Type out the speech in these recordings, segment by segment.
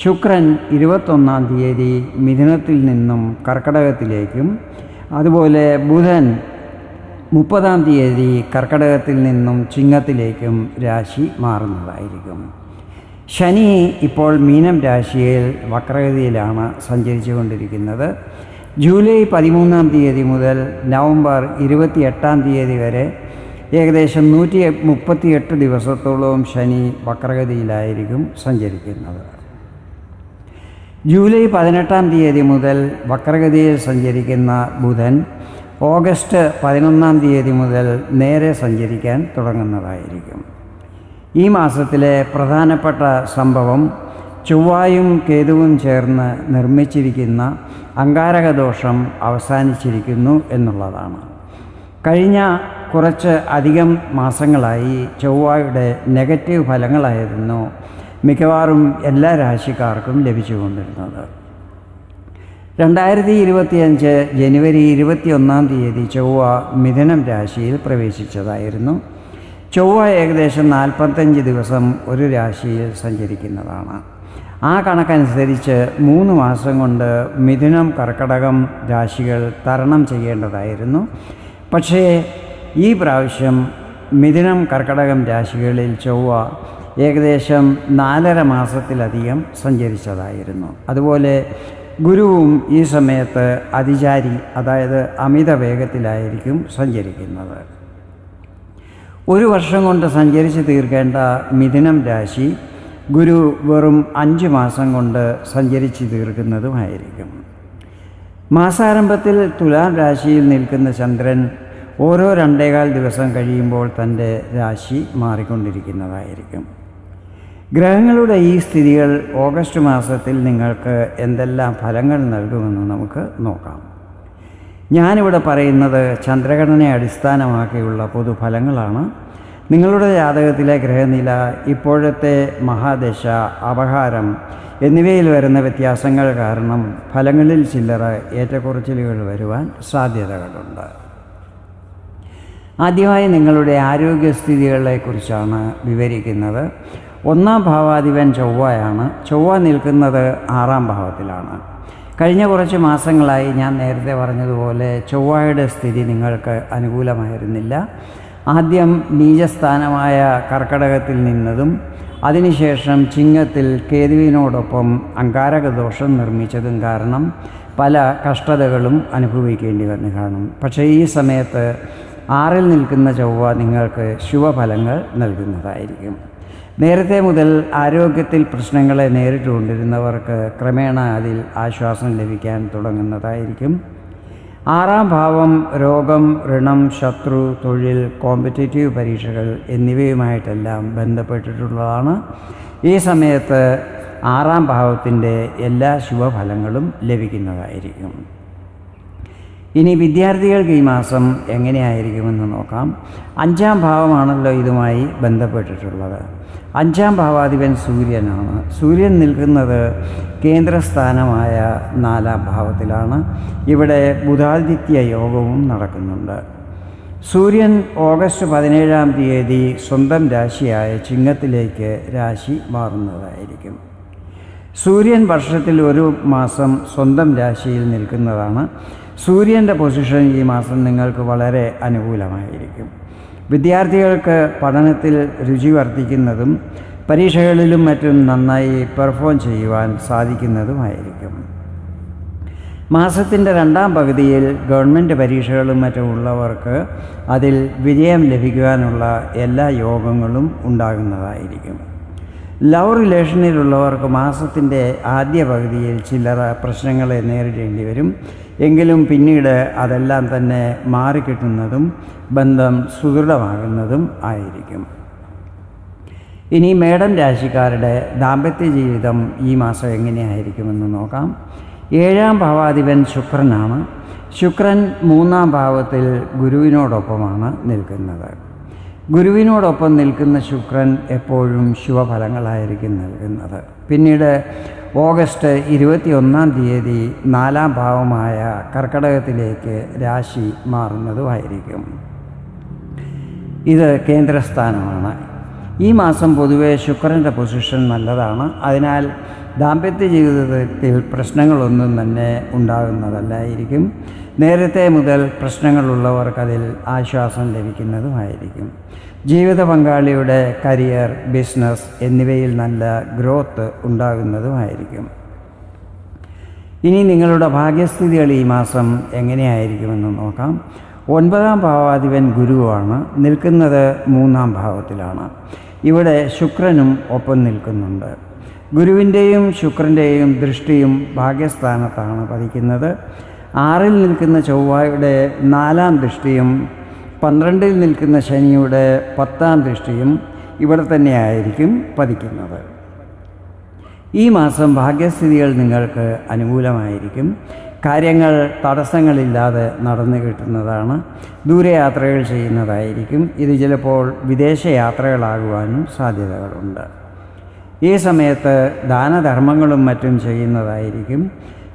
ശുക്രൻ ഇരുപത്തൊന്നാം തീയതി മിഥുനത്തിൽ നിന്നും കർക്കടകത്തിലേക്കും അതുപോലെ ബുധൻ മുപ്പതാം തീയതി കർക്കടകത്തിൽ നിന്നും ചിങ്ങത്തിലേക്കും രാശി മാറുന്നതായിരിക്കും. ശനി ഇപ്പോൾ മീനം രാശിയിൽ വക്രഗതിയിലാണ് സഞ്ചരിച്ചു കൊണ്ടിരിക്കുന്നത് ജൂലൈ പതിമൂന്നാം തീയതി മുതൽ നവംബർ ഇരുപത്തി എട്ടാം തീയതി വരെ ഏകദേശം നൂറ്റി മുപ്പത്തിയെട്ട് ദിവസത്തോളം ശനി വക്രഗതിയിലായിരിക്കും സഞ്ചരിക്കുന്നത്. ജൂലൈ പതിനെട്ടാം തീയതി മുതൽ വക്രഗതിയിൽ സഞ്ചരിക്കുന്ന ബുധൻ ഓഗസ്റ്റ് പതിനൊന്നാം തീയതി മുതൽ നേരെ സഞ്ചരിക്കാൻ തുടങ്ങുന്നതായിരിക്കും. ഈ മാസത്തിലെ പ്രധാനപ്പെട്ട സംഭവം ചൊവ്വായും കേതുവും ചേർന്ന് നിർമ്മിച്ചിരിക്കുന്ന അങ്കാരകദോഷം അവസാനിച്ചിരിക്കുന്നു എന്നുള്ളതാണ്. കഴിഞ്ഞ കുറച്ച് അധികം മാസങ്ങളായി ചൊവ്വയുടെ നെഗറ്റീവ് ഫലങ്ങളായിരുന്നു മിക്കവാറും എല്ലാ രാശിക്കാർക്കും ലഭിച്ചുകൊണ്ടിരുന്നത്. രണ്ടായിരത്തി ഇരുപത്തിയഞ്ച് ജനുവരി ഇരുപത്തിയൊന്നാം തീയതി ചൊവ്വ മിഥുനം രാശിയിൽ പ്രവേശിച്ചതായിരുന്നു. ചൊവ്വ ഏകദേശം നാൽപ്പത്തഞ്ച് ദിവസം ഒരു രാശിയിൽ സഞ്ചരിക്കുന്നതാണ്. ആ കണക്കനുസരിച്ച് മൂന്ന് മാസം കൊണ്ട് മിഥുനം കർക്കടകം രാശികൾ തരണം ചെയ്യേണ്ടതായിരുന്നു. പക്ഷേ ഈ പ്രാവശ്യം മിഥുനം കർക്കടകം രാശികളിൽ ചൊവ്വ ഏകദേശം നാലര മാസത്തിലധികം സഞ്ചരിച്ചതായിരുന്നു. അതുപോലെ ഗുരുവും ഈ സമയത്ത് അതിചാരി അതായത് അമിത വേഗത്തിലായിരിക്കും സഞ്ചരിക്കുന്നത്. ഒരു വർഷം കൊണ്ട് സഞ്ചരിച്ച് തീർക്കേണ്ട മിഥുനം രാശി ഗുരു വെറും അഞ്ച് മാസം കൊണ്ട് സഞ്ചരിച്ച് തീർക്കുന്നതുമായിരിക്കും. മാസാരംഭത്തിൽ തുലാം രാശിയിൽ നിൽക്കുന്ന ചന്ദ്രൻ ഓരോ രണ്ടേകാൽ ദിവസം കഴിയുമ്പോൾ തന്റെ രാശി മാറിക്കൊണ്ടിരിക്കുന്നതായിരിക്കും. ഗ്രഹങ്ങളുടെ ഈ സ്ഥിതികൾ ഓഗസ്റ്റ് മാസത്തിൽ നിങ്ങൾക്ക് എന്തെല്ലാം ഫലങ്ങൾ നൽകുമെന്ന് നമുക്ക് നോക്കാം. ഞാനിവിടെ പറയുന്നത് ചന്ദ്രഘടനയെ അടിസ്ഥാനമാക്കിയുള്ള പൊതുഫലങ്ങളാണ്. നിങ്ങളുടെ ജാതകത്തിലെ ഗ്രഹനില ഇപ്പോഴത്തെ മഹാദശ അപഹാരം എന്നിവയിൽ വരുന്ന വ്യത്യാസങ്ങൾ കാരണം ഫലങ്ങളിൽ ചില്ലറ ഏറ്റക്കുറച്ചിലുകൾ വരുവാൻ സാധ്യതകളുണ്ട്. ആദ്യമായി നിങ്ങളുടെ ആരോഗ്യസ്ഥിതികളെക്കുറിച്ചാണ് വിവരിക്കുന്നത്. ഒന്നാം ഭാവാധിപൻ ചൊവ്വയാണ്. ചൊവ്വ നിൽക്കുന്നത് ആറാം ഭാവത്തിലാണ്. കഴിഞ്ഞ കുറച്ച് മാസങ്ങളായി ഞാൻ നേരത്തെ പറഞ്ഞതുപോലെ ചൊവ്വയുടെ സ്ഥിതി നിങ്ങൾക്ക് അനുകൂലമായിരുന്നില്ല. ആദ്യം നീചസ്ഥാനമായ കർക്കടകത്തിൽ നിന്നതും അതിനുശേഷം ചിങ്ങത്തിൽ കേതുവിനോടൊപ്പം അങ്കാരകദോഷം നിർമ്മിച്ചതും കാരണം പല കഷ്ടതകളും അനുഭവിക്കേണ്ടി വന്നു കാണും. പക്ഷേ ഈ സമയത്ത് ആറിൽ നിൽക്കുന്ന ചൊവ്വ നിങ്ങൾക്ക് ശുഭഫലങ്ങൾ നൽകുന്നതായിരിക്കും. നേരത്തെ മുതൽ ആരോഗ്യത്തിൽ പ്രശ്നങ്ങളെ നേരിട്ടുകൊണ്ടിരുന്നവർക്ക് ക്രമേണ അതിൽ ആശ്വാസം ലഭിക്കാൻ തുടങ്ങുന്നതായിരിക്കും. ആറാം ഭാവം രോഗം ഋണം ശത്രു തൊഴിൽ കോമ്പറ്റേറ്റീവ് പരീക്ഷകൾ എന്നിവയുമായിട്ടെല്ലാം ബന്ധപ്പെട്ടിട്ടുള്ളതാണ്. ഈ സമയത്ത് ആറാം ഭാവത്തിന്റെ എല്ലാ ശുഭഫലങ്ങളും ലഭിക്കുന്നതായിരിക്കും. ഇനി വിദ്യാർത്ഥികൾക്ക് ഈ മാസം എങ്ങനെയായിരിക്കുമെന്ന് നോക്കാം. അഞ്ചാം ഭാവമാണല്ലോ ഇതുമായി ബന്ധപ്പെട്ടിട്ടുള്ളത്. അഞ്ചാം ഭാവാധിപൻ സൂര്യനാണ്. സൂര്യൻ നിൽക്കുന്നത് കേന്ദ്രസ്ഥാനമായ നാലാം ഭാവത്തിലാണ്. ഇവിടെ ബുധാദിത്യ യോഗവും നടക്കുന്നുണ്ട്. സൂര്യൻ ഓഗസ്റ്റ് പതിനേഴാം തീയതി സ്വന്തം രാശിയായ ചിങ്ങത്തിലേക്ക് രാശി മാറുന്നതായിരിക്കും. സൂര്യൻ വർഷത്തിൽ ഒരു മാസം സ്വന്തം രാശിയിൽ നിൽക്കുന്നതാണ്. സൂര്യന്റെ പൊസിഷൻ ഈ മാസം നിങ്ങൾക്ക് വളരെ അനുകൂലമായിരിക്കും. വിദ്യാർത്ഥികൾക്ക് പഠനത്തിൽ രുചി വർദ്ധിക്കുന്നതും പരീക്ഷകളിലും മറ്റും നന്നായി പെർഫോം ചെയ്യുവാൻ സാധിക്കുന്നതുമായിരിക്കും. മാസത്തിന്റെ രണ്ടാം പകുതിയിൽ ഗവൺമെന്റ് പരീക്ഷകളും മറ്റും ഉള്ളവർക്ക് അതിൽ വിജയം ലഭിക്കുവാനുള്ള എല്ലാ യോഗങ്ങളും ഉണ്ടാകുന്നതായിരിക്കും. ലവ് റിലേഷനിലുള്ളവർക്ക് മാസത്തിന്റെ ആദ്യ പകുതിയിൽ ചില്ലറ പ്രശ്നങ്ങളെ നേരിടേണ്ടി വരും. എങ്കിലും പിന്നീട് അതെല്ലാം തന്നെ മാറിക്കിട്ടുന്നതും ബന്ധം സുദൃഢമാകുന്നതും ആയിരിക്കും. ഇനി മേടം രാശിക്കാരുടെ ദാമ്പത്യ ജീവിതം ഈ മാസം എങ്ങനെയായിരിക്കുമെന്ന് നോക്കാം. ഏഴാം ഭാവാധിപൻ ശുക്രനാണ്. ശുക്രൻ മൂന്നാം ഭാവത്തിൽ ഗുരുവിനോടൊപ്പമാണ് നിൽക്കുന്നത്. ഗുരുവിനോടൊപ്പം നിൽക്കുന്ന ശുക്രൻ എപ്പോഴും ശുഭഫലങ്ങളായിരിക്കും നൽകുന്നത് പിന്നീട് ഓഗസ്റ്റ് ഇരുപത്തിയൊന്നാം തീയതി നാലാം ഭാവമായ കർക്കടകത്തിലേക്ക് രാശി മാറുന്നതുമായിരിക്കും. ഇത് കേന്ദ്രസ്ഥാനമാണ്. ഈ മാസം പൊതുവേ ശുക്രന്റെ പൊസിഷൻ നല്ലതാണ്. അതിനാൽ ദാമ്പത്യ ജീവിതത്തിൽ പ്രശ്നങ്ങളൊന്നും തന്നെ ഉണ്ടാകുന്നതല്ലായിരിക്കും. നേരത്തെ മുതൽ പ്രശ്നങ്ങളുള്ളവർക്ക് അതിൽ ആശ്വാസം ലഭിക്കുന്നതുമായിരിക്കും. ജീവിത പങ്കാളിയുടെ കരിയർ ബിസിനസ് എന്നിവയിൽ നല്ല ഗ്രോത്ത് ഉണ്ടാകുന്നതുമായിരിക്കും. ഇനി നിങ്ങളുടെ ഭാഗ്യസ്ഥിതികൾ ഈ മാസം എങ്ങനെയായിരിക്കുമെന്ന് നോക്കാം. ഒൻപതാം ഭാവാധിപൻ ഗുരുവാണ്. നിൽക്കുന്നത് മൂന്നാം ഭാവത്തിലാണ്. ഇവിടെ ശുക്രനും ഒപ്പം നിൽക്കുന്നുണ്ട്. ഗുരുവിന്റെയും ശുക്രന്റെയും ദൃഷ്ടിയും ഭാഗ്യസ്ഥാനത്താണ് പതിക്കുന്നത്. ആറിൽ നിൽക്കുന്ന ചൊവ്വയുടെ നാലാം ദൃഷ്ടിയും പന്ത്രണ്ടിൽ നിൽക്കുന്ന ശനിയുടെ പത്താം ദൃഷ്ടിയും ഇവിടെ തന്നെയായിരിക്കും പതിക്കുന്നത്. ഈ മാസം ഭാഗ്യസ്ഥിതികൾ നിങ്ങൾക്ക് അനുകൂലമായിരിക്കും. കാര്യങ്ങൾ തടസ്സങ്ങളില്ലാതെ നടന്നു കിട്ടുന്നതാണ്. ദൂരയാത്രകൾ ചെയ്യുന്നതായിരിക്കും. ഇത് ചിലപ്പോൾ വിദേശയാത്രകളാകുവാനും സാധ്യതകളുണ്ട്. ഈ സമയത്ത് ദാനധർമ്മങ്ങളും മറ്റും ചെയ്യുന്നതായിരിക്കും.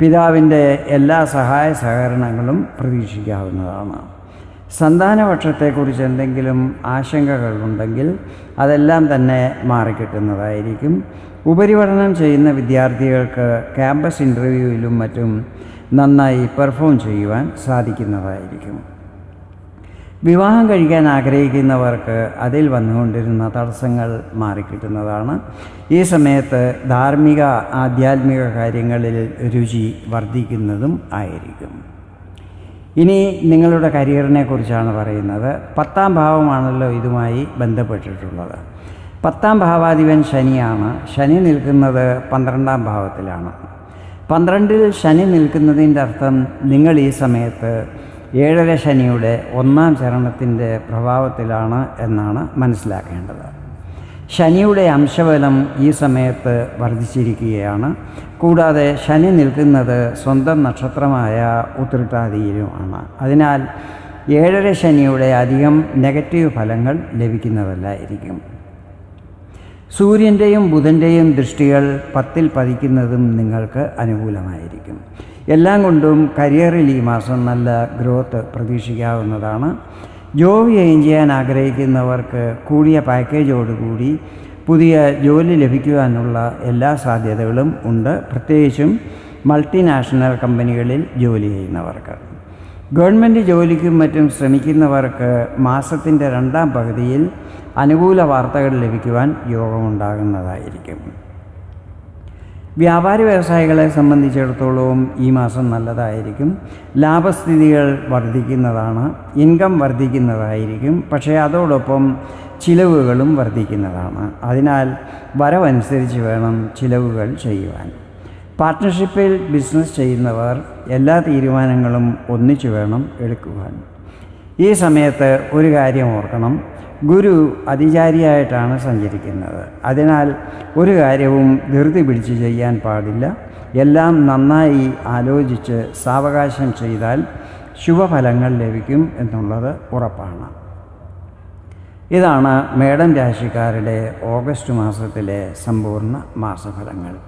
പിതാവിന്റെ എല്ലാ സഹായ സഹകരണങ്ങളും പ്രതീക്ഷിക്കാവുന്നതാണ്. സന്താനപക്ഷത്തെക്കുറിച്ച് എന്തെങ്കിലും ആശങ്കകൾ ഉണ്ടെങ്കിൽ അതെല്ലാം തന്നെ മാറിക്കിട്ടുന്നതായിരിക്കും. ഉപരിപഠനം ചെയ്യുന്ന വിദ്യാർത്ഥികൾക്ക് ക്യാമ്പസ് ഇന്റർവ്യൂവിലും മറ്റും നന്നായി പെർഫോം ചെയ്യുവാൻ സാധിക്കുന്നതായിരിക്കും. വിവാഹം കഴിക്കാൻ ആഗ്രഹിക്കുന്നവർക്ക് അതിൽ വന്നുകൊണ്ടിരുന്ന തടസ്സങ്ങൾ മാറിക്കിട്ടുന്നതാണ്. ഈ സമയത്ത് ധാർമ്മിക ആധ്യാത്മിക കാര്യങ്ങളിൽ രുചി വർദ്ധിക്കുന്നതും ആയിരിക്കും. ഇനി നിങ്ങളുടെ കരിയറിനെ കുറിച്ചാണ് പറയുന്നത്. പത്താം ഭാവമാണല്ലോ ഇതുമായി ബന്ധപ്പെട്ടിട്ടുള്ളത്. പത്താം ഭാവാധിപൻ ശനിയാണ്. ശനി നിൽക്കുന്നത് പന്ത്രണ്ടാം ഭാവത്തിലാണ്. പന്ത്രണ്ടിൽ ശനി നിൽക്കുന്നതിന്റെ അർത്ഥം നിങ്ങൾ ഈ സമയത്ത് ഏഴര ശനിയുടെ ഒന്നാം ചരണത്തിന്റെ പ്രഭാവത്തിലാണ് എന്നാണ് മനസ്സിലാക്കേണ്ടത്. ശനിയുടെ അംശബലം ഈ സമയത്ത് വർദ്ധിച്ചിരിക്കുകയാണ്. കൂടാതെ ശനി നിൽക്കുന്നത് സ്വന്തം നക്ഷത്രമായ ഉത്രട്ടാതിയിലുമാണ് അതിനാൽ ഏഴര ശനിയുടെ അധികം നെഗറ്റീവ് ഫലങ്ങൾ ലഭിക്കുന്നതല്ലായിരിക്കും. സൂര്യന്റെയും ബുധന്റെയും ദൃഷ്ടികൾ പത്തിൽ പതിക്കുന്നതും നിങ്ങൾക്ക് അനുകൂലമായിരിക്കും. എല്ലാം കൊണ്ടും കരിയറിൽ ഈ മാസം നല്ല ഗ്രോത്ത് പ്രതീക്ഷിക്കാവുന്നതാണ്. ജോബ് ചെയ്യാൻ ആഗ്രഹിക്കുന്നവർക്ക് കൂടിയ പാക്കേജോടുകൂടി പുതിയ ജോലി ലഭിക്കുവാനുള്ള എല്ലാ സാധ്യതകളും ഉണ്ട്. പ്രത്യേകിച്ചും മൾട്ടിനാഷണൽ കമ്പനികളിൽ ജോലി ചെയ്യുന്നവർക്ക്. ഗവൺമെന്റ് ജോലിക്കും മറ്റും ശ്രമിക്കുന്നവർക്ക് മാസത്തിന്റെ രണ്ടാം പകുതിയിൽ അനുകൂല വാർത്തകൾ ലഭിക്കുവാൻ യോഗമുണ്ടാകുന്നതായിരിക്കും. വ്യാപാരി വ്യവസായികളെ സംബന്ധിച്ചിടത്തോളം ഈ മാസം നല്ലതായിരിക്കും. ലാഭസ്ഥിതികൾ വർദ്ധിക്കുന്നതാണ് ഇൻകം വർദ്ധിക്കുന്നതായിരിക്കും. പക്ഷേ അതോടൊപ്പം ചിലവുകളും വർദ്ധിക്കുന്നതാണ്. അതിനാൽ വരവനുസരിച്ച് വേണം ചിലവുകൾ ചെയ്യുവാൻ. പാർട്ട്ണർഷിപ്പിൽ ബിസിനസ് ചെയ്യുന്നവർ എല്ലാ തീരുമാനങ്ങളും ഒന്നിച്ചു വേണം എടുക്കുവാൻ. ഈ സമയത്ത് ഒരു കാര്യം ഓർക്കണം. ഗുരു അതിചാരിയായിട്ടാണ് സഞ്ചരിക്കുന്നത്. അതിനാൽ ഒരു കാര്യവും ധൃതി പിടിച്ച് ചെയ്യാൻ പാടില്ല. എല്ലാം നന്നായി ആലോചിച്ച് സാവകാശം ചെയ്താൽ ശുഭഫലങ്ങൾ ലഭിക്കും എന്നുള്ളത് ഉറപ്പാണ്. ഇതാണ് മേടം രാശിക്കാരുടെ ഓഗസ്റ്റ് മാസത്തിലെ സമ്പൂർണ മാസഫലങ്ങൾ.